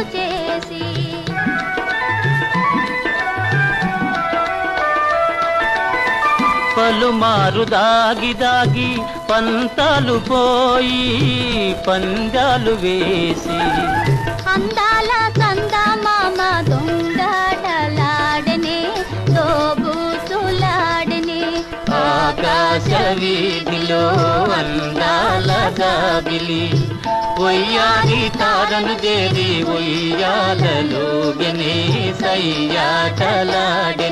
గుర్తు చేసి. పలుమారు దాగి దాగి పంతాలు పోయి పందాలు వేసి. అందాల కంద మామ దొంగడలాడనే దోబూతులాడనే. ఆకాశ వీధిలో అందాల దాగిలి. ఒయ్యాలి తారను దేవి ఒయ్యాలలో గనే సయ్యాటలాడనే ఆ